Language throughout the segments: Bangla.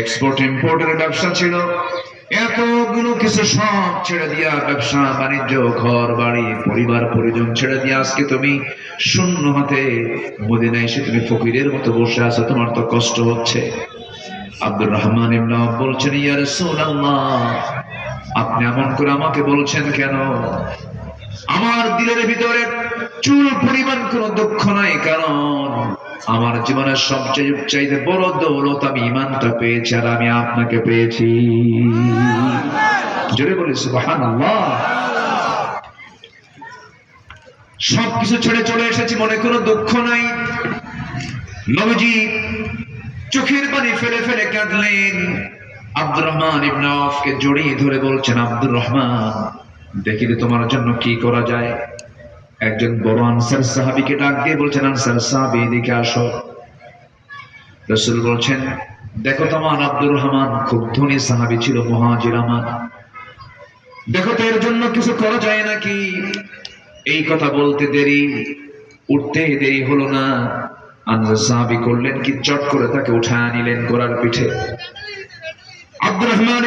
এক্সপোর্ট ইম্পোর্টের ব্যবসা ছিল। এতগুলো কিছু সব ছেড়ে দিয়া ব্যবসা, বাণিজ্য, ঘর, বাড়ি, পরিবার, পরিজন ছেড়ে দিয়ে আজকে তুমি শূন্য হাতে মদিনা এসে তুমি ফকিরের মতো বসে আছো, তোমার তো কষ্ট হচ্ছে। আব্দুর রহমান আওফ বলছেন, ইয়া রাসূলুল্লাহ, আপনি এমন করে আমাকে বলছেন কেন? আমার দিলের ভিতরে চুল পরিমাণ কোনো দুঃখ নাই, কারণ আমার জীবনের সবচেয়ে চাইতে বড় দৌলত আমি ইমানটা পেয়েছি আর আমি আপনাকে পেয়েছি। জোরে বলি, সুবহানাল্লাহ। সবকিছু ছেড়ে চলে এসেছি, মনে কোনো দুঃখ নাই। নবজি চোখের পানি ফেলে ফেলে কাঁদলেন। আব্দুর রহমান ইবনে আওফকে জড়িয়ে ধরে বলছেন, আব্দুর রহমান, দেখি তো তোমার জন্য কি করা যায়? একজন বড় আনসার সাহাবীকে ডাক দিয়ে বলছেন, আনসার সাহাবী, এদিকে আসো। রসুল বলছেন, দেখো তোমার আব্দুর রহমান, খুব ধনী সাহাবী ছিল, মহাজির আমার। দেখো তো এর জন্য কিছু করা যায় নাকি? এই কথা বলতে দেরি, উঠতে দেরি হলো না। আনসার সাহাবী করলেন কি, চট করে তাকে উঠায় নিলেন ঘোড়ার পিঠে। আব্দুর রহমান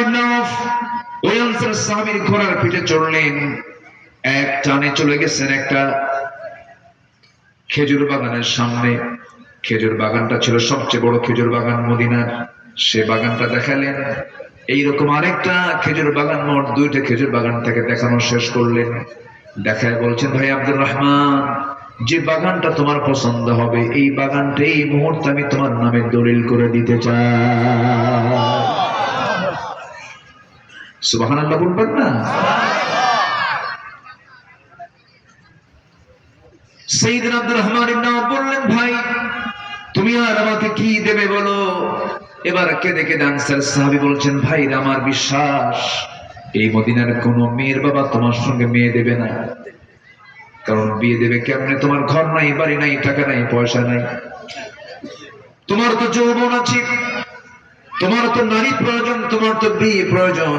ওই আনসার সাহাবীর ঘোড়ার পিঠে চড়লেন। এক টানে চলে গেছেন একটা খেজুর বাগানের সামনে। খেজুর বাগানটা ছিল সবচেয়ে বড় খেজুর বাগান মদিনার। সে বাগানটা দেখালেন। এইরকম আরেকটা খেজুর বাগান মোট দুইটা খেজুর বাগান থেকে দেখানো শেষ করলেন। দেখায় বলছেন, ভাই আব্দুর রহমান, যে বাগানটা তোমার পছন্দ হবে, এই বাগানটা এই মুহূর্তে আমি তোমার নামে দলিল করে দিতে চাই। আল্লাহ বলবেন না? সেইদিন আব্দুর রহমান ইবনে আওফ বললেন, ভাই, তুমি আর আমাকে কি দেবে বলো? এবার কেঁদে কেঁদে আনসার সাহাবী বলছেন, ভাই আমার বিশ্বাস। এই মদিনার কোন মেয়ের বাবা তোমার সঙ্গে মেয়ে দেবে না। কারণ বিয়ে দেবে কেমনে? তোমার ঘর নাই, বাড়ি নাই, টাকা নাই, পয়সা নাই। তোমার তো যৌবন আছে, তোমার তো নারী প্রয়োজন, তোমার তো বিয়ে প্রয়োজন।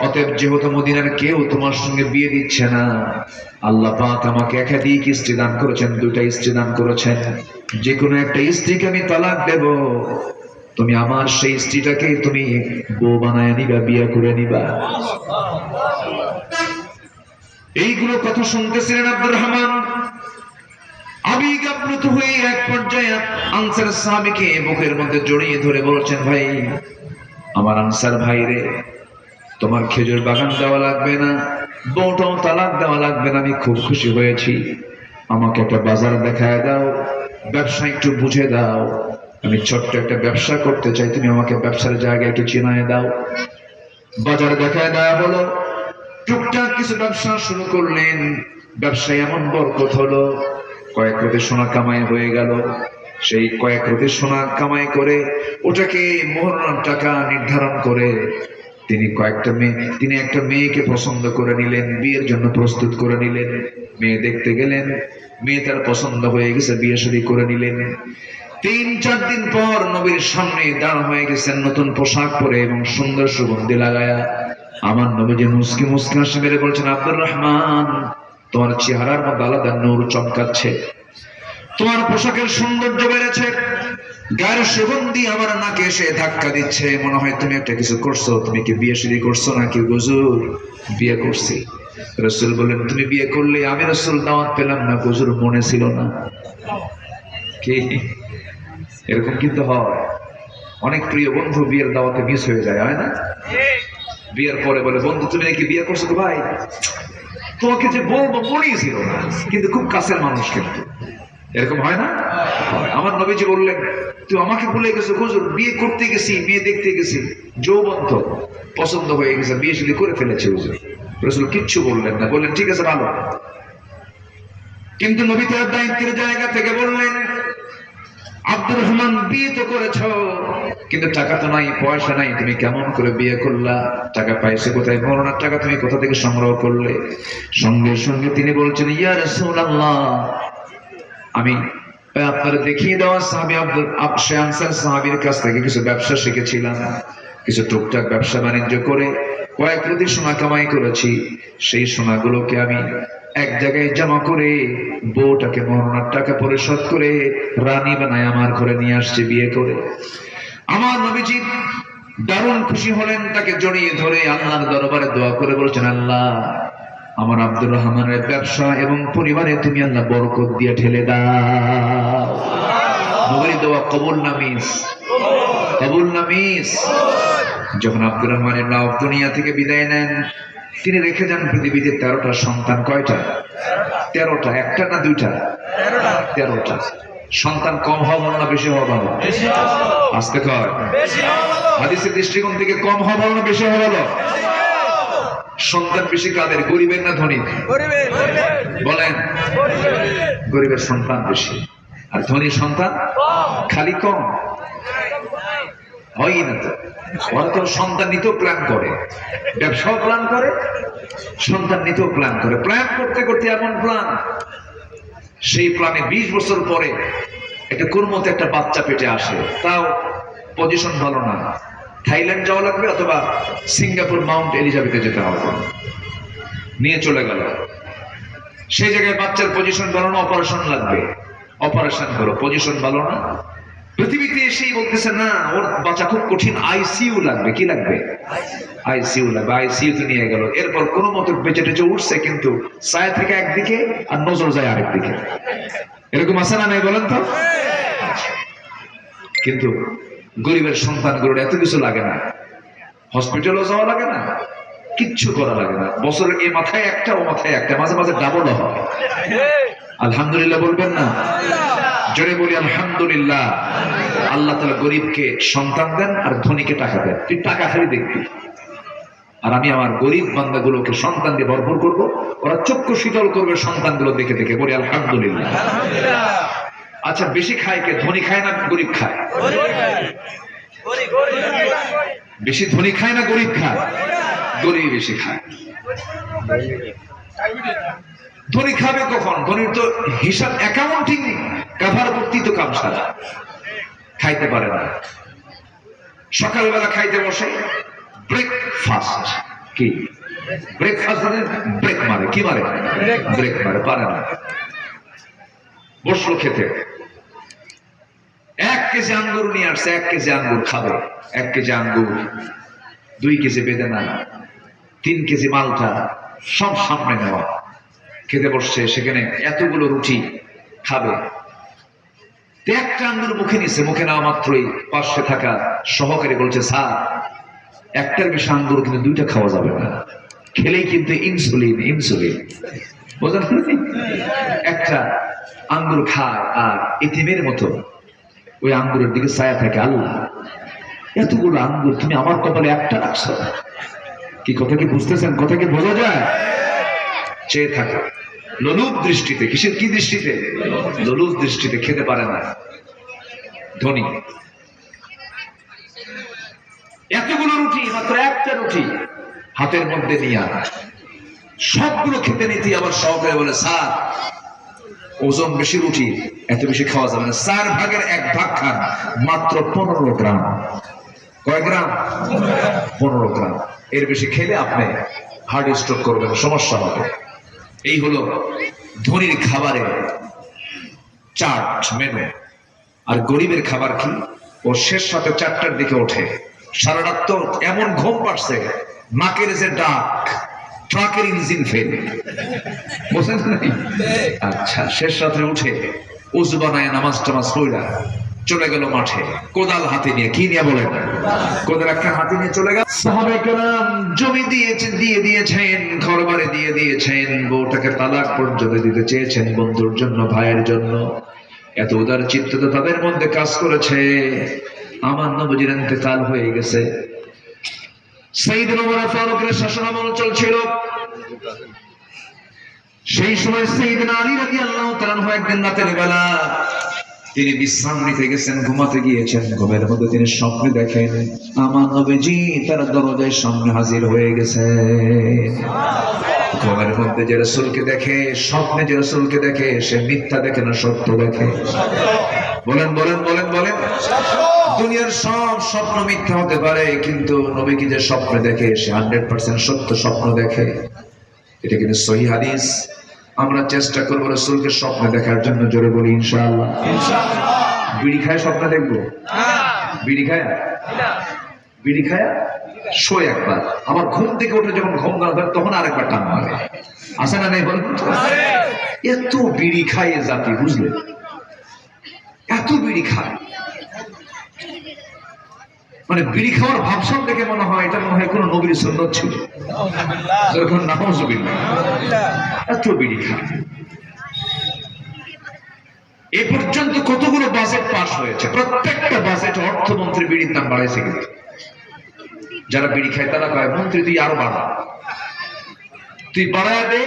অতএব যেহেতু মদিনার কেউ তোমার সঙ্গে বিয়ে দিচ্ছে না, আল্লাহ পাক আমাকে একাধিক স্ত্রী দান করেছেন, দুইটা স্ত্রী দান করেছেন। যে কোনো একটা স্ত্রীকে আমি তালাক দেব। তুমি আমার সেই স্ত্রীটাকে তুমি বউ বানায় নিবা, বিয়ে করে নিবা। এইগুলো কথা শুনতেছিলেন আব্দুর রহমান? আবেগ আপ্লুত হয়ে এক পর্যায়ে আনসার সাহাবিকে বুকের মধ্যে জড়িয়ে ধরে বলছেন, ভাই, আমার আনসার ভাই রে তোমার খেজুর বাগান দেওয়া লাগবে না, বউটাও তালাক দেওয়া লাগবে না, আমি খুব খুশি হয়েছি। আমাকে একটা বাজার দেখায় দাও, ব্যবসা একটু বুঝে দাও। আমি ছোট্ট একটা ব্যবসা করতে চাই, তুমি আমাকে ব্যবসার জায়গায় একটু চিনায় দাও। বাজার দেখায় দেওয়া হলো টুকটাক কিছু ব্যবসা শুরু করলেন, ব্যবসায় এমন বরকত হলো, কয়েক রোদে সোনা কামাই হয়ে গেল। সেই কয়েক রোদে সোনা কামাই করে ওটাকে মোহরার টাকা নির্ধারণ করে তিনি কয়েকটা মেয়ে, তিনি একটা মেয়েকে পছন্দ করে নিলেন, বিয়ের জন্য প্রস্তুত করে নিলেন। মেয়ে দেখতে গেলেন, মেয়ে তার পছন্দ হয়ে গেছে, বিয়ে শাদী করে নিলেন। তিন, চার দিন পর নবীর সামনে দাঁড় হয়ে গেছেন নতুন পোশাক পরে এবং সুন্দর সুগন্ধি লাগায়া। আমার নবী যে মুসকি মুসকি হাসি মেরে বলছেন, আব্দুর রহমান, তোমার চেহারার মধ্যে আলাদা নূর চমকাচ্ছে। তোমার পোশাকের সৌন্দর্য বেড়েছে। গায়ের সুগন্ধি আমার নাকে এসে ধাক্কা দিচ্ছে। মনে হয় তুমি একটা কিছু করছ, তুমি কি বিয়ে শুরু করছ নাকি? গুজুর বিয়ে করছি। রসুল বললেন, তুমি বিয়ে করলে আমি রসুল দাওয়াত পেলাম না গুজুর মনে ছিল না। কি? এরকম কিন্তু হয়। অনেক প্রিয় বন্ধু বিয়ের দাওয়াতে মিস হয়ে যায়, হয় না? বিয়ের পরে বলে, বন্ধু, তুমি নাকি বিয়ে করছ তো ভাই? তোমাকে যে বলব, মনেই ছিল না। কিন্তু খুব কাছের মানুষ কিন্তু। এরকম হয় না। আমার নবীজি বললেন তুই আমাকে বলে গেছো, হুজুর, বিয়ে করতে গেছি মেয়ে দেখতে গেছি। যৌবন তো পছন্দ হয়ে গেছে, বিয়ে শুধু করে ফেলেছে হুজুর। রসুল কিচ্ছু বললেন না, বললেন, ঠিক আছে, ভালো। কিন্তু নবী তার দায়িত্বের জায়গা থেকে বললেন, আব্দুর রহমান, বিয়ে তো করেছ, কিন্তু টাকা তো নাই, পয়সা নাই, তুমি কেমন করে বিয়ে করলা? টাকা পাইছে কোথায়? মরণার টাকা তুমি কোথা থেকে সংগ্রহ করলে? সঙ্গে সঙ্গে তিনি বলছেন ইয়ার রাসূলুল্লাহ, আমি আপনার দেখিয়ে দেওয়া সাহাবি আব্দুল আবশে সাহাবির কাছ থেকে কিছু ব্যবসা শিখেছিলাম, কিছু টুকটাক ব্যবসা বাণিজ্য করে কয়েক প্রতি সোনা কামাই করেছি। সেই সোনাগুলোকে আমি এক জায়গায় জমা করে বউটাকে মরণার টাকা পরিশোধ করে রানী বানায় আমার ঘরে নিয়ে আসছে বিয়ে করে। আমার নবীজি দারুণ খুশি হলেন, তাকে জড়িয়ে ধরে আল্লাহর দরবারে দোয়া করে বলছেন, আল্লাহ আমার আব্দুর রহমানের ব্যবসা এবং পরিবারে তুমি আল্লাহ বরকত দিয়ে ঠেলে দাও। দোয়া কবুল না মিস? কবুল না মিস? যখন আব্দুর রহমানের নাও দুনিয়া থেকে বিদায় নেন তিনি রেখে যান পৃথিবীতে তেরোটা সন্তান। কয়টা? তেরোটা। একটা না দুইটা? তেরোটা। সন্তান কম হওয়া না বেশি হওয়া ভালো আসতে কয়। হাদিসের দৃষ্টিকোণ থেকে কম হওয়া ভালো না বেশি হওয়া ভালো সন্তান বেশি কাদের গরিবের না ধনী বলেন গরিবের সন্তান বেশি। আর ধনী সন্তান খালি কম। হয় না তো। ওরা তো সন্তান নিতেও প্ল্যান করে। ব্যবসাও প্ল্যান করে সন্তান নিতেও প্ল্যান করে। প্ল্যান করতে করতে এমন প্ল্যান সেই প্ল্যানে বিশ বছর পরে একটা কোন মতো একটা বাচ্চা পেটে আসে। তাও পজিশন ভালো না। থাইল্যান্ড যাওয়া লাগবে অথবা সিঙ্গাপুর মাউন্ট এলিজাবেথে যেতে হবে। নিয়ে চলে গেল। সেই জায়গায় বাচ্চার পজিশন ভালো না অপারেশন লাগবে। অপারেশন করো পজিশন ভালো না। পৃথিবীতে এসেই বলতেছে, না, ওর বাচ্চা খুব কঠিন। আইসিইউ লাগবে। কি লাগবে? আইসিইউ লাগবে। আইসিইউ তে নিয়ে গেল। এরপর কোনো মতো বেঁচে টেচে উঠছে কিন্তু ছায়া থেকে একদিকে আর নজর যায় আরেকদিকে এরকম আছে না নাই বলেন তো? কিন্তু গরিবের সন্তান সন্তানগুলোর এত কিছু লাগে না। হসপিটালও যাওয়া লাগে না, কিচ্ছু করা লাগে না। বছরের এ মাথায় একটা, ও মাথায় একটা, মাঝে মাঝে ডাবল হয়। আলহামদুলিল্লাহ বলবেন না? জোরে বলি আলহামদুলিল্লাহ। আল্লাহ তালা গরিবকে সন্তান দেন আর ধনীকে টাকা দেন। তুই টাকা খালি দেখবি। আর আমি আমার গরিব বান্দাগুলোকে সন্তান দিয়ে ভরপুর করব। ওরা চক্ষু শীতল করবে সন্তানগুলো দেখে দেখে। বলি আলহামদুলিল্লাহ। আচ্ছা বেশি খায় কে? ধনী খায় না গরিব খায়? বেশি ধনী খায় না গরিব খায়? গরিব বেশি খায়। ধনী খাবে কখন? ধনীর তো হিসাব অ্যাকাউন্টিং কাভার করতেই তো কাম সারা। খাইতে পারে না। সকালবেলা খাইতে বসে ব্রেকফাস্ট কি? ব্রেকফাস্ট মানে ব্রেক মারে। কি মারে? ব্রেক মারে। পারে না। বসল খেতে। কেজি আঙ্গুর নিয়ে আসছে, এক কেজি আঙ্গুর খাবে। এক কেজি আঙ্গুর, দুই কেজি বেদানা, তিন কেজি মালটা সব সামনে নেওয়া। খেতে বসছে, সেখানে এতগুলো রুটি খাবে। একটা আঙ্গুর মুখে নিছে, মুখে নেওয়া মাত্রই পাশে থাকা সহকারী বলছে, স্যার, একটার বেশি আঙ্গুর কিন্তু দুইটা খাওয়া যাবে না। খেলেই কিন্তু ইনসুলিন ইনসুলিন। বোঝেন একটা আঙ্গুর খায় আর এতিমের মতো ওই আঙ্গুরের দিকে ছায়া থাকে আল্লাহ এতগুলো আঙ্গুর তুমি আমার কপালে একটা রাখছো। কি কথা কি বুঝতেছেন? কথা কি বোঝা যায়? চেয়ে থাকে। ললুপ দৃষ্টিতে, কিসের কি দৃষ্টিতে? ললুপ দৃষ্টিতে খেতে পারে না। ধনী। এতগুলো রুটি, মাত্র একটা রুটি হাতের মধ্যে নিয়ে আনা। সবগুলো খেতে নিতে আবার সহকারে বলে, স্যার ওজন বেশি রুটি, এত বেশি খাওয়া যাবে না। চার ভাগের এক ভাগ খান, মাত্র পনেরো গ্রাম। কয় গ্রাম? পনেরো গ্রাম। এর বেশি খেলে আপনি হার্ট স্ট্রোক করবেন, সমস্যা হবে। এই হলো ধনীর খাবারের চাট মেনু আর গরিবের খাবার কি? ও শেষ সাথে চারটার দিকে ওঠে। সারা রাত তো এমন ঘুম পাচ্ছে নাকের যে ডাক। ট্রাকের ইঞ্জিন ফেল বুঝলেন নাই? আচ্ছা শেষ রাত্রে উঠে উজু বানায় নামাজ টামাজ পড়া, চলে গেল মাঠে। কোদাল হাতে নিয়ে, কি নিয়ে বলেন? কোদাল একটা হাতে নিয়ে চলে গেল। সাহাবে জমি দিয়েছেন দিয়ে দিয়েছেন ঘর বাড়ি দিয়ে দিয়েছেন, বউটাকে তালাক পর্যন্ত দিতে চেয়েছেন বন্ধুর জন্য, ভাইয়ের জন্য। এত উদার চিত্ত তো তাদের মধ্যে কাজ করেছে। আমার নবজির ইন্তেকাল হয়ে গেছে। সাইদিন ওমর ফারুকের শাসনামল চলছিল। সেই সময় সাইদিন আলী রাদিয়াল্লাহু তাআলা একদিন রাতের বেলা তিনি বিশ্রাম নিতে গেছেন, ঘুমাতে গিয়েছেন, ঘুমের মধ্যে তিনি স্বপ্নে দেখেন, আমার নবীজি তার দরজায় সামনে হাজির হয়ে গেছে। ঘুমের মধ্যে যে রসুলকে দেখে, স্বপ্নে যে রসুলকে দেখে, সে মিথ্যা দেখে না, সত্য দেখে। বলেন বলেন বলেন বলেন। দুনিয়ার সব স্বপ্ন মিথ্যা হতে পারে, কিন্তু নবীকে যে স্বপ্নে দেখে, সে হান্ড্রেড পার্সেন্ট সত্য স্বপ্ন দেখে। এটা কিন্তু সহি হাদিস। আমরা চেষ্টা করব রসুলকে স্বপ্ন দেখার জন্য জোরে বলি ইনশাআল্লাহ। বিড়ি খায় স্বপ্ন দেখব? বিড়ি খায়া? বিড়ি খায়া? শোয় একবার। আবার ঘুম থেকে উঠে যখন ঘুম না ধরে তখন আরেকবার টান মারে। আসে না নেই বলেন? তো? এত বিড়ি খায় জাতি বুঝলে এত বিড়ি খায়। মানে বিড়ি খাওয়ার ভাবসাব দেখে মনে হয় এটা মনে হয় কোনো নবীর সুন্নত ছিল। নামাজ এত বিড়ি খায়। এ পর্যন্ত কতগুলো বাজেট পাস হয়েছে? প্রত্যেকটা বাজেট অর্থমন্ত্রী বিড়ির দাম বাড়াইছে কিন্তু। যারা বিড়ি খায় তারা কয় মন্ত্রী তুই আরও বাড়া। তুই বাড়ায় দে।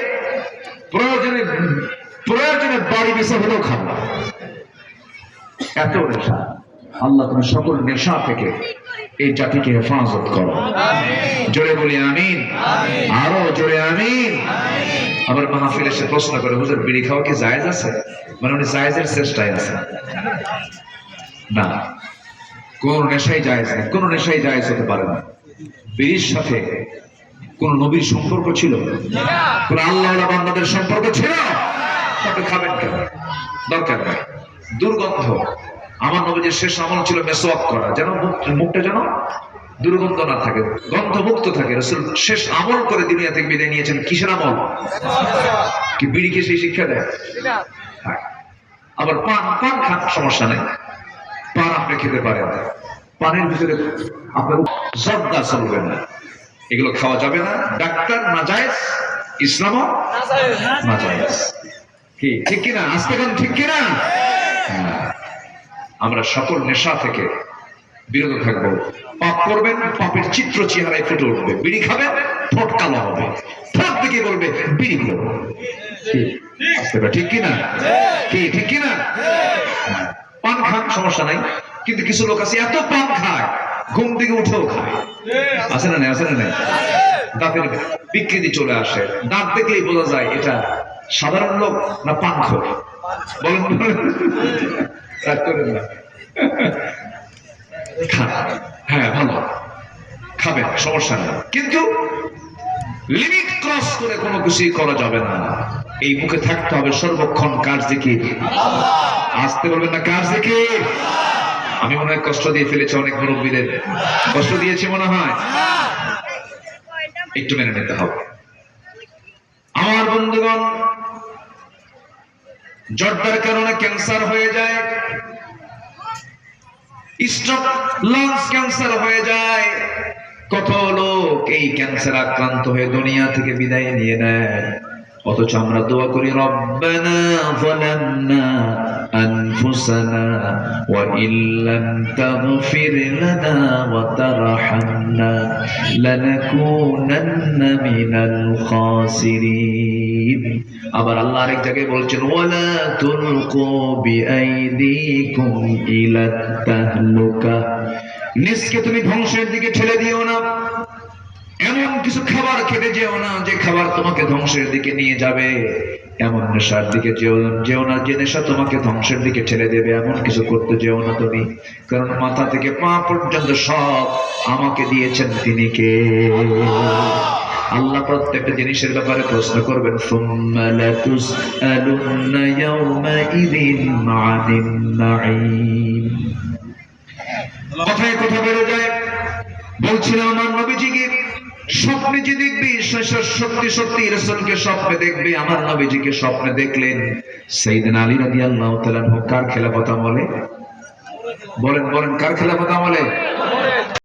প্রয়োজনে প্রয়োজনে বাড়ি বেসা হলেও খাব এত নেশা। আল্লাহ তুমি সকল নেশা থেকে এই জাতিকে হেফাজত করো। জোরে বলি আমিন। আরও জোরে আমিন। আবার মাহফিল এসে প্রশ্ন করে হুজুর বিড়ি খাওয়া কি জায়েজ আছে? মানে উনি জায়েজের চেষ্টায় আছে না। কোন নেশাই জায়েজ না কোন নেশাই জায়েজ হতে পারে না। বিড়ির সাথে কোন নবীর সম্পর্ক ছিল? কোন আল্লাহ বান্দাদের সম্পর্ক ছিল? আপনি খাবেন কেন? দরকার নেই। দুর্গন্ধ। আমার নবীদের শেষ আমল ছিল মেসওয়াক করা। যেন মুখ- মুখটা যেন দুর্গন্ধ না থাকে গন্ধ মুক্ত থাকে। রসুল শেষ আমল করে দুনিয়া থেকে বিদায় নিয়েছেন। কিসের আমল? কি বিড়িকে সেই শিক্ষা দেয়? হ্যাঁ। আবার পান পান খান সমস্যা নেই। পান আপনি খেতে পারেন পানের ভিতরে আপনার জর্দা চলবে না। এগুলো খাওয়া যাবে না। ডাক্তার না যায় ইসলামও না যায় কি? ঠিক কিনা? আজকে ঠিক কিনা? হ্যাঁ। আমরা সকল নেশা থেকে বিরত থাকব। পাপ করবেন পাপের চিত্র চেহারায় ফুটে উঠবে। বিড়ি খাবেন ঠোঁট কালো হবে। ঠোঁট দিকে বলবে বিড়ি খাব। কি? আস্তে করে, ঠিক কিনা? কি ঠিক কিনা। পান খান সমস্যা নাই। কিন্তু কিছু লোক আছে এত পান খায় ঘুম থেকে উঠেও খায়। আছে না নাই আছে না নাই? দাঁতের বিকৃতি চলে আসে। দাঁত দেখলেই বোঝা যায় এটা সাধারণ লোক না পান খোর বলেন। রাগ করেন না খান হ্যাঁ ভালো। খাবেন সমস্যা কিন্তু লিমিট ক্রস করে কোনো কিছুই করা যাবে না। এই মুখে থাকতে হবে সর্বক্ষণ কাজ দেখি আসতে বলবেন না কাজ দেখি আমি মনে হয় কষ্ট দিয়ে ফেলেছি অনেক মুরব্বীদের। কষ্ট দিয়েছি মনে হয়? একটু মেনে নিতে হবে। আমার বন্ধুগণ জর্দার কারণে ক্যান্সার হয়ে যায়। স্ট্রোক লাংস ক্যান্সার হয়ে যায়। কত লোক এই ক্যান্সার আক্রান্ত হয়ে দুনিয়া থেকে বিদায় নিয়ে নেয়। অথচ আমরা দোয়া করি, রব্বানা লানাকুনান্না মিনাল খাসিরিন। আবার আল্লাহ আরেক জায়গায় বলছেন, ওয়ালা তুলকু বিআইদিকুম তাহলুকা তুমি ধ্বংসের দিকে দিও না। এমন কিছু খাবার খেতে যেও না, যে খাবার তোমাকে ধ্বংসের দিকে নিয়ে যাবে। এমন নেশার দিকে যেও যেও না, যে নেশা তোমাকে ধ্বংসের দিকে ঠেলে দেবে। এমন কিছু করতে যেও না তুমি, কারণ মাথা থেকে পা পর্যন্ত সব আমাকে দিয়েছেন তিনি কে? আল্লাহ প্রত্যেকটা জিনিসের ব্যাপারে প্রশ্ন করবেন কথায় কথা বেড়ে যায় বলছিলাম আমার নবীজিকে স্বপ্নে যে দেখবি সত্যি সত্যি রসুলকে স্বপ্নে দেখবে, আমার নবীজিকে স্বপ্নে দেখলেন। সেইদিন আলী রাদি আল্লাহ কার খেলাফত আমলে? বলেন বলেন, কার খেলাফত আমলে?